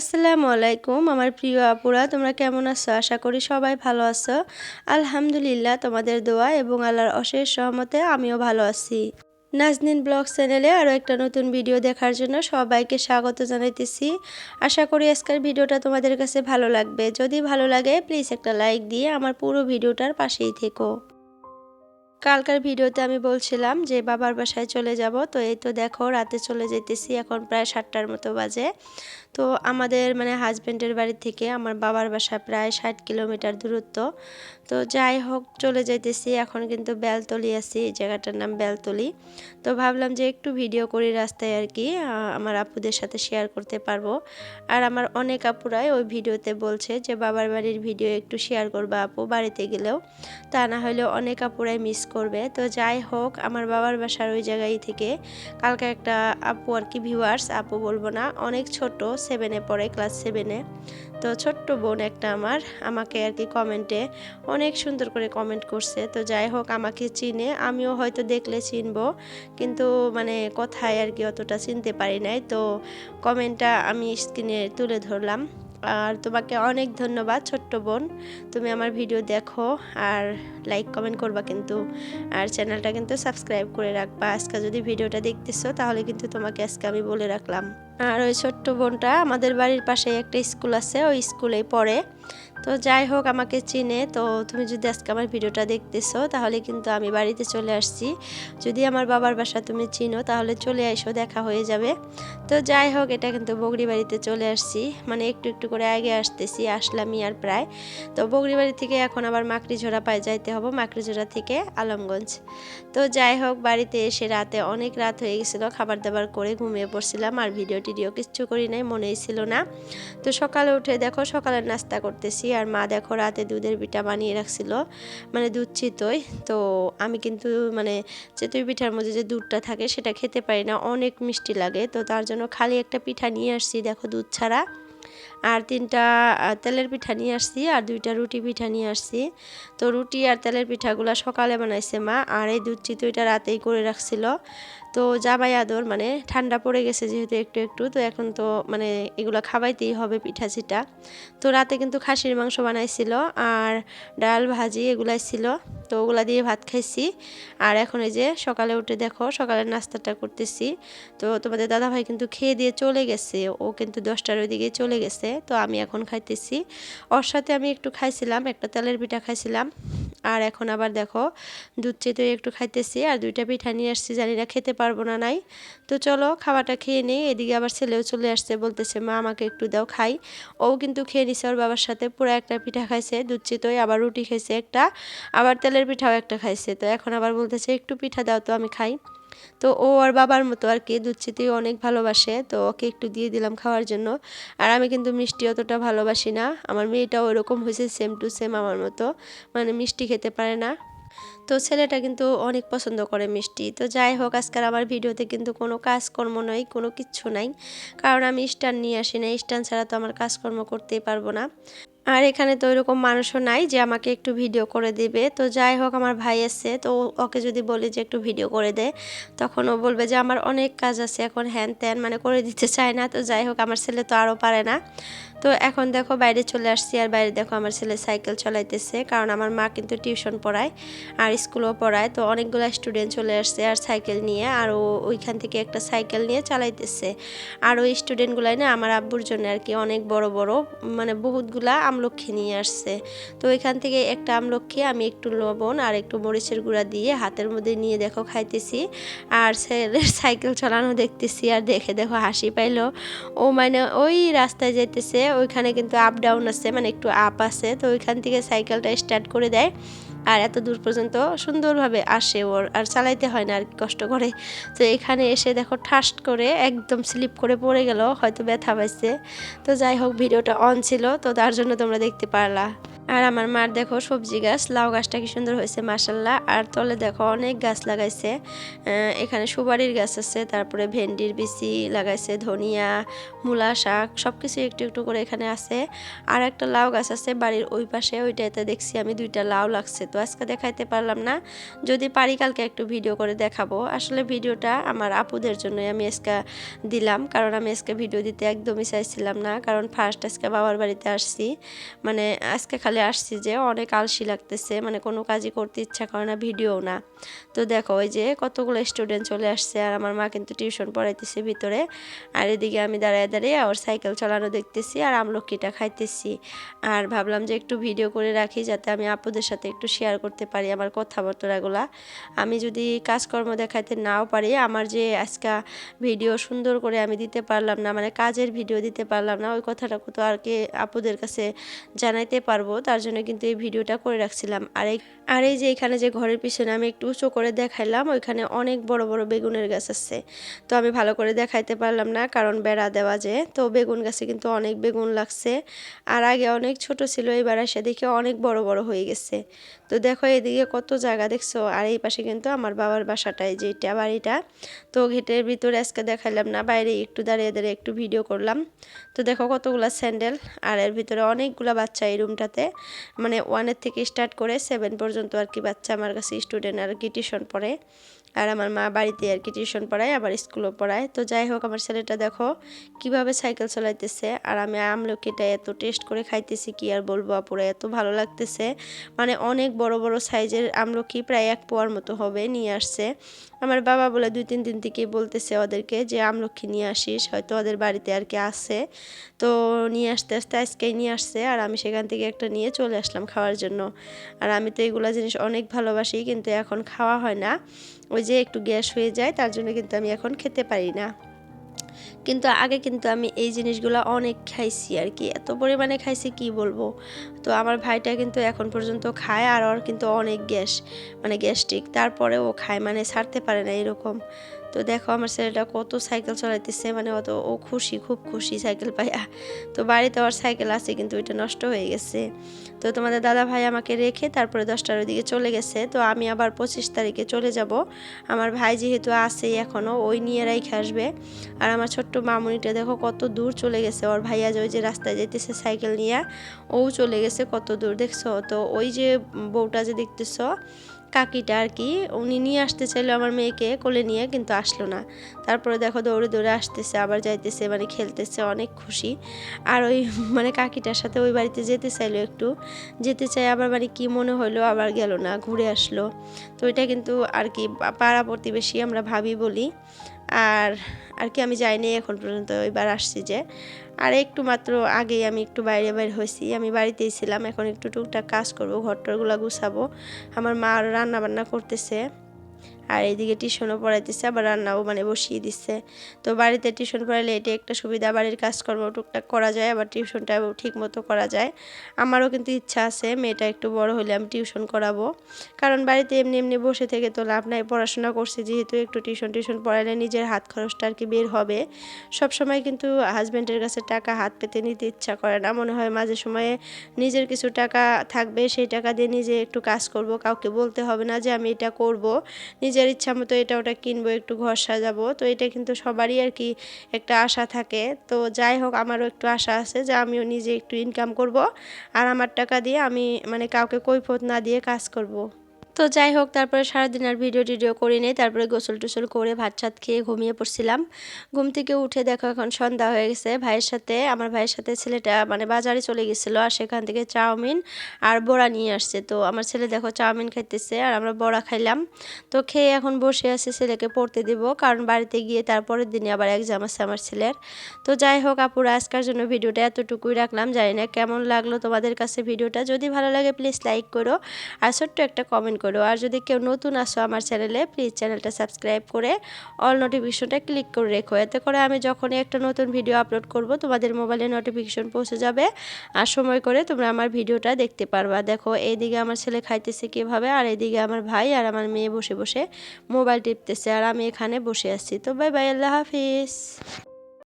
আসসালামু আলাইকুম, আমার প্রিয় আপুরা, তোমরা কেমন আছো? আশা করি সবাই ভালো আছো। আলহামদুলিল্লাহ, তোমাদের দোয়া এবং আল্লাহর অশেষ সহমতে আমিও ভালো আছি। নাজনিন ব্লগ চ্যানেলে আরও একটা নতুন ভিডিও দেখার জন্য সবাইকে স্বাগত জানাইতেছি। আশা করি আজকের ভিডিওটা তোমাদের কাছে ভালো লাগবে। যদি ভালো লাগে প্লিজ একটা লাইক দিয়ে আমার পুরো ভিডিওটার পাশেই থেকো। কালকার ভিডিওতে আমি বলছিলাম যে, বাবার বাসায় চলে যাব। তো এই তো দেখো, রাতে চলে যেতেছি, এখন প্রায় সাতটার মতো বাজে। তো আমাদের মানে হাজব্যান্ডের বাড়ি থেকে আমার বাবার বাসা প্রায় ষাট কিলোমিটার দূরত্ব। তো যাই হোক, চলে যাইতেছি। এখন কিন্তু বেলতলি আছি, এই জায়গাটার নাম বেলতলি। তো ভাবলাম যে একটু ভিডিও করি রাস্তায় আর কি আমার আপুদের সাথে শেয়ার করতে পারব। আর আমার অনেক আপুরাই ওই ভিডিওতে বলছে যে, বাবার বাড়ির ভিডিও একটু শেয়ার করবা আপু, বাড়িতে গেলেও। তা না হলেও অনেক আপুরাই মিস করবে। তো যাই হোক, আমার বাবার বাসার ওই জায়গায় থেকে কালকে একটা আপু আর কি ভিউয়ার্স আপু বলব না, অনেক ছোট সেভেনে পড়ে ক্লাস সেভেনে তো ছোট্ট বোন একটা আমার, আমাকে আর কি কমেন্টে অনেক সুন্দর করে কমেন্ট করছে। তো যাই হোক, আমাকে চিনে, আমিও হয়তো দেখলে চিনব, কিন্তু মানে কথায় আর কি অতটা চিনতে পারি নাই। তো কমেন্টটা আমি স্ক্রিনে তুলে ধরলাম। আর তোমাকে অনেক ধন্যবাদ, ছোট্ট বোন। তুমি আমার ভিডিও দেখো আর লাইক কমেন্ট করবা কিন্তু। আর চ্যানেলটা কিন্তু সাবস্ক্রাইব করে রাখবা। আজকে যদি ভিডিওটা দেখতেছো, তাহলে কিন্তু তোমাকে আজকে আমি বলে রাখলাম। আর ওই ছোট্ট বোনটা আমাদের বাড়ির পাশে একটা স্কুল আছে, ওই স্কুলেই পড়ে। তো যাই হোক, আমাকে চিনে। তো তুমি যদি আজকে আমার ভিডিওটা দেখতেছো, তাহলে কিন্তু আমি বাড়িতে চলে আসছি। যদি আমার বাবার বাসা তুমি চিনো, তাহলে চলে এসো দেখা হয়ে যাবে। তো যাই হোক, এটা কিন্তু বগরি বাড়িতে চলে আসছি। মানে একটু একটু করে আগে আসতেছি, আসলামই আর প্রায়। তো বগরি বাড়ি থেকে এখন আবার মাকড়ি ঝোড়া পায়ে যাইতে হবে মাকড়ি ঝোড়া থেকে আলমগঞ্জ। তো যাই হোক, বাড়িতে এসে রাতে অনেক রাত হয়ে গেছিল খাবার দাবার করে ঘুমিয়ে পড়ছিলাম, আর ভিডিও টিডিও কিচ্ছু করি নাই, মনেই ছিল না। তো সকালে উঠে দেখো, সকালের নাস্তা করতেছি। আর মা দেখো রাতে দুধের পিঠা বানিয়ে রাখছিল। মানে দুধ চিতই। তো আমি কিন্তু মানে চিতই পিঠার মধ্যে যে দুধটা থাকে সেটা খেতে পারি না। অনেক মিষ্টি লাগে। তো তার জন্য খালি একটা পিঠা নিয়ে আসছি, দেখো দুধ ছাড়া। আর তিনটা তেলের পিঠা নিয়ে আসছি আর দুইটা রুটি পিঠা নিয়ে আসছি। তো রুটি আর তেলের পিঠাগুলো সকালে বানাইছে মা। আর এই দুধ চিতইটা রাতেই করে রাখছিল। তো জামাই আদর মানে ঠান্ডা পড়ে গেছে যেহেতু একটু একটু, তো এখন তো মানে এগুলো খাবাইতেই হবে পিঠা চিটা তো রাতে কিন্তু খাসির মাংস বানাইছিল আর ডাল ভাজি এগুলাই ছিল, তো ওগুলা দিয়ে ভাত খাইছি। আর এখন এই যে সকালে উঠে দেখো, সকালের নাস্তাটা করতেছি। তো তোমাদের দাদাভাই কিন্তু খেয়ে দিয়ে চলে গেছে, ও কিন্তু দশটার ওইদিকে চলে গেছে, তো আমি এখন খাইতেছি। ওর সাথে আমি একটু খাইছিলাম, একটা তেলের পিঠা খাইছিলাম। আর এখন আবার দেখো দুধ চেতই একটু খাইতেছি, আর দুইটা পিঠা নিয়ে আসছি, জানি না খেতে পারব না নাই। তো চলো খাবারটা খেয়ে নিই, এদিকে আবার ছেলেও চলে আসছে, বলতেছে, মা, আমাকে একটু দাও, খাই। ও কিন্তু খেয়ে নিছে, ওর বাবার সাথে পুরো একটা পিঠা খাইছে, দুধ আবার রুটি খাইছে একটা, আবার তেলের পিঠাও একটা খাইছে। তো এখন আবার বলতেছে, একটু পিঠা দাও তো, আমি খাই। তো ও আর বাবার মতো আর কি, দুধ অনেক ভালোবাসে, তো ওকে একটু দিয়ে দিলাম খাওয়ার জন্য। আর আমি কিন্তু মিষ্টি অতটা ভালোবাসি না, আমার মেয়েটাও ওরকম হয়েছে সেম টু সেম আমার মতো মানে মিষ্টি খেতে পারে না। তো ছেলেটা কিন্তু অনেক পছন্দ করে মিষ্টি। তো যাই হোক আজকাল আমার ভিডিওতে কিন্তু কোনো কাজকর্ম নয়, কোনো কিচ্ছু নাই। কারণ আমি স্ট্যান্ড নিয়ে আসি না স্ট্যান্ড ছাড়া তো আমার কাজকর্ম করতেই পারব না। আর এখানে তো ওইরকম মানুষও নাই যে আমাকে একটু ভিডিও করে দিবে। তো যাই হোক, আমার ভাই আছে, তো ওকে যদি বলি যে একটু ভিডিও করে দে, তখন ও বলবে যে আমার অনেক কাজ আছে এখন হ্যান ত্যান মানে করে দিতে চায় না। তো যাই হোক, আমার ছেলে তো আরও পারে না। তো এখন দেখো বাইরে চলে আসছি, আর বাইরে দেখো আমার ছেলে সাইকেল চলাইতেছে, কারণ আমার মা কিন্তু টিউশন পড়ায় আর স্কুলও পড়ায়। তো অনেকগুলো স্টুডেন্ট চলে আসছে আর সাইকেল নিয়ে, আর ওইখান থেকে একটা সাইকেল নিয়ে চালাইতেছে। আর ওই স্টুডেন্টগুলাই না আমার আব্বুর জন্য আর কি অনেক বড় বড় মানে বহুতগুলা আমলক্ষী নিয়ে আসছে। তো এখান থেকে একটা আমলক্ষী, আমি একটু লবণ আর একটু মরিচের গুঁড়া দিয়ে হাতের মধ্যে নিয়ে দেখো খাইতেছি। আর ছেলের সাইকেল চালানো দেখতেছি আর দেখে দেখো হাসি পাইল। ও মানে ওই রাস্তায় যেতেছে ওইখানে কিন্তু আপ ডাউন আছে মানে একটু আপ আছে। তো ওইখান থেকে সাইকেলটা স্টার্ট করে দেয়। আর এত দূর পর্যন্ত সুন্দরভাবে আসে ওর, আর চালাইতে হয় না আর কষ্ট করে। তো এখানে এসে দেখো ঠাস্ট করে একদম স্লিপ করে পড়ে গেল, হয়তো ব্যথা পাইছে। তো যাই হোক, ভিডিওটা অন ছিল, তো তার জন্য তোমরা দেখতে পারলা। আর আমার মার দেখো সবজি গাছ, লাউ গাছটা কি সুন্দর হয়েছে মাসাল্লাহ আর তলে দেখো অনেক গাছ লাগাইছে। এখানে সুপারির গাছ আছে, তারপরে ভেন্ডির বিচি লাগাইছে, ধনিয়া, মূলা শাক সব কিছু একটু একটু করে এখানে আছে। আর একটা লাউ গাছ আছে বাড়ির ওই পাশে, ওইটাতে দেখছি আমি দুইটা লাউ লাগছে। তো আজকে দেখাইতে পারলাম না, যদি পারি কালকে একটু ভিডিও করে দেখাবো। আসলে ভিডিওটা আমার আপুদের জন্যই আমি আজকে দিলাম, কারণ আমি আজকে ভিডিও দিতে একদমই চাইছিলাম না। কারণ ফার্স্ট আজকে বাবার বাড়িতে আসছি মানে আজকে খালি আসছি যে অনেক আলসি লাগতেছে মানে কোনো কাজই করতে ইচ্ছা করে না, ভিডিও না। তো দেখো, ওই যে কতগুলো স্টুডেন্ট চলে আসছে আর আমার মা কিন্তু টিউশন পড়াইতেছে ভিতরে। আর এদিকে আমি দাঁড়ায় দাঁড়িয়ে ওর সাইকেল চালানো দেখতেছি আর আমলকিটা খাইতেছি। আর ভাবলাম যে একটু ভিডিও করে রাখি যাতে আমি আপুদের সাথে একটু শেয়ার করতে পারি আমার কথাবার্তাগুলা। আমি যদি কাজকর্ম দেখাইতে নাও পারি, আমার যে আজকে ভিডিও সুন্দর করে আমি দিতে পারলাম না মানে কাজের ভিডিও দিতে পারলাম না, ওই কথাটা তো আর কি আপুদের কাছে জানাইতে পারব। তার জন্য কিন্তু এই ভিডিওটা করে রাখছিলাম। আর এই আর এই যে এখানে যে ঘরের পিছনে আমি একটু উঁচু করে দেখাইলাম, ওইখানে অনেক বড় বড় বেগুনের গাছ আছে। তো আমি ভালো করে দেখাইতে পারলাম না, কারণ বেড়া দেওয়া যে। তো বেগুন গাছে কিন্তু অনেক বেগুন লাগছে। আর আগে অনেক ছোট ছিল, এবার এসে দেখে অনেক বড় বড় হয়ে গেছে। তো দেখো এদিকে কত জায়গা দেখছ? আর এই পাশে কিন্তু আমার বাবার বাসাটাই, যেটা বাড়িটা। তো ঘেটের ভিতরে আজকে দেখাইলাম না, বাইরে একটু দাঁড়িয়ে দাঁড়িয়ে একটু ভিডিও করলাম। তো দেখো কতগুলো স্যান্ডেল, আর এর ভিতরে অনেকগুলো বাচ্চা এই রুমটাতে। মানে ওয়ানের থেকে স্টার্ট করে সেভেন পর্যন্ত আর কি বাচ্চা আমার কাছে স্টুডেন্ট আর কি টিউশন পড়ে। আর আমার মা বাড়িতে আর কি টিউশন পড়ায়, আবার স্কুলও পড়ায়। তো যাই হোক, আমার ছেলেটা দেখো কীভাবে সাইকেল চালাইতেছে আর আমি আমলকিটা এত টেস্ট করে খাইতেছি কি আর বলব আপুরা, এত ভালো লাগতেছে। মানে অনেক বড় বড় সাইজের আমলকি প্রায় এক পোয়ার মতো হবে নিয়ে আসছে। আমার বাবা বলে দুই তিন দিন থেকেই বলতেছে ওদেরকে যে আমলক্ষী নিয়ে আসিস, হয়তো ওদের বাড়িতে আর কি আছে। তো নিয়ে আসতে আসতে আজকেই নিয়ে আসছে আর আমি সেখান থেকে একটা নিয়ে চলে আসলাম খাওয়ার জন্য। আর আমি তো এইগুলো জিনিস অনেক ভালোবাসি, কিন্তু এখন খাওয়া হয় না। ওই যে একটু গ্যাস হয়ে যায়, তার জন্য কিন্তু আমি এখন খেতে পারি না। কিন্তু আগে কিন্তু আমি এই জিনিসগুলো অনেক খাইছি আর কি, এত পরিমাণে খাইছি কি বলব? তো আমার ভাইটা কিন্তু এখন পর্যন্ত খায় আর ওর কিন্তু অনেক গ্যাস মানে গ্যাস্ট্রিক তারপরে ও খায় মানে ছাড়তে পারে না এরকম। তো দেখো আমার ছেলেটা কত সাইকেল চালাইতেছে মানে অত, ও খুশি, খুব খুশি সাইকেল পাইয়া তো বাড়িতে ওর সাইকেল আছে, কিন্তু ওইটা নষ্ট হয়ে গেছে। তো তোমাদের দাদা ভাই আমাকে রেখে তারপরে দশটার দিকে চলে গেছে। তো আমি আবার পঁচিশ তারিখে চলে যাব। আমার ভাই যেহেতু আছেই এখনও ওই নিয়ে রেখে আসবে। আর আমার ছোট্ট মামুনিটা দেখো কত দূর চলে গেছে। ওর ভাইয়া যে ওই যে রাস্তায় যেতেছে সাইকেল নিয়ে, ও চলে গেছে কত দূর, দেখছ? তো ওই যে বউটা যে দেখতেছো কাকিটা আর কি, উনি নিয়ে আসতে চাইলো আমার মেয়েকে কোলে নিয়ে, কিন্তু আসলো না। তারপরে দেখো দৌড়ে দৌড়ে আসতেছে, আবার যাইতেছে মানে খেলতেছে, অনেক খুশি। আর ওই মানে কাকিটার সাথে ওই বাড়িতে যেতে চাইলো একটু। যেতে চাই আবার মানে কি মনে হলো আবার গেল না, ঘুরে আসলো। তো এটা কিন্তু আর কি পাড়া প্রতিবেশী আমরা ভাবি বলি। আর আর কি আমি যাইনি এখন পর্যন্ত, এবার আসছি যে। আর একটু মাত্র আগেই আমি একটু বাইরে বাইরে হয়েছি। আমি বাড়িতেই ছিলাম, এখন একটু টুকটাক কাজ করব, ঘরটরগুলো গুছাবো। আমার মা রান্না বান্না করতেছে। আর এইদিকে টিউশনও পড়াইতেছে, আবার রান্নাও মানে বসিয়ে দিচ্ছে। তো বাড়িতে টিউশন পড়াইলে এটা একটা সুবিধা, বাড়ির কাজকর্ম টুকটাক করা যায়, আবার টিউশনটা ঠিক মতো করা যায়। আমারও কিন্তু ইচ্ছা আছে মেয়েটা একটু বড় হলে আমি টিউশন করাবো। কারণ বাড়িতে এমনি এমনি বসে থেকে তো লাভ নাই, পড়াশোনা করছি, যেহেতু একটু টিউশন টিউশন পড়াইলে নিজের হাত খরচটা আর কি বের হবে। সব সময় কিন্তু হাজব্যান্ডের কাছে টাকা হাত পেতে নিতে ইচ্ছা করে না, মনে হয় মাঝে সময়ে নিজের কিছু টাকা থাকবে, সেই টাকা দিয়ে নিজে একটু কাজ করব, কাউকে বলতে হবে না যে আমি এটা করব। নিজের ইচ্ছা মতো এটা ওটা কিনবো, একটু ঘর সাজাবো, তো এটা কিন্তু সবারই আর কি একটা আশা থাকে তো যাই হোক, আমারও একটু আশা আছে যে আমিও নিজে একটু ইনকাম করব, আর আমার টাকা দিয়ে আমি মানে কাউকে কৈফত না দিয়ে কাজ করব। তো যাই হোক, তারপরে সারাদিন আর ভিডিও টিডিও করি নেই। তারপরে গোসল টোসল করে ভাত ছাত খেয়ে ঘুমিয়ে পড়ছিলাম। ঘুম থেকে উঠে দেখো এখন সন্ধ্যা হয়ে গেছে। ভাইয়ের সাথে, আমার ভাইয়ের সাথে ছেলেটা মানে বাজারে চলে গেছিল আর সেখান থেকে চাউমিন আর বড়া নিয়ে আসছে। তো আমার ছেলে দেখো চাউমিন খাইতেছে আর আমরা বড়া খাইলাম। তো খেয়ে এখন বসে আছি, ছেলেকে পড়তে দিব। কারণ বাড়িতে গিয়ে তারপরের দিনে আবার এক্সাম আছে আমার ছেলের। তো যাই হোক আপুরা, আজকের জন্য ভিডিওটা এতটুকুই রাখলাম। জানি না কেমন লাগল তোমাদের কাছে ভিডিওটা। যদি ভালো লাগে প্লিজ লাইক করো। আর ছোট্ট একটা কমেন্ট করো। আর যদি কেউ নতুন আসো আমার চ্যানেলে প্লিজ চ্যানেলটা সাবস্ক্রাইব করে অল নোটিফিকেশনটা ক্লিক করে রেখো। এতে করে আমি যখনই একটা নতুন ভিডিও আপলোড করব, তোমাদের মোবাইলে নোটিফিকেশন পৌঁছে যাবে। আর সময় করে তোমরা আমার ভিডিওটা দেখতে পারবা। দেখো, এইদিকে আমার ছেলে খাইতেছে কীভাবে, আর এইদিকে আমার ভাই আর আমার মেয়ে বসে বসে মোবাইল টিপতেছে, আর আমি এখানে বসে আছি। তো বাই বাই আল্লাহ হাফিজ।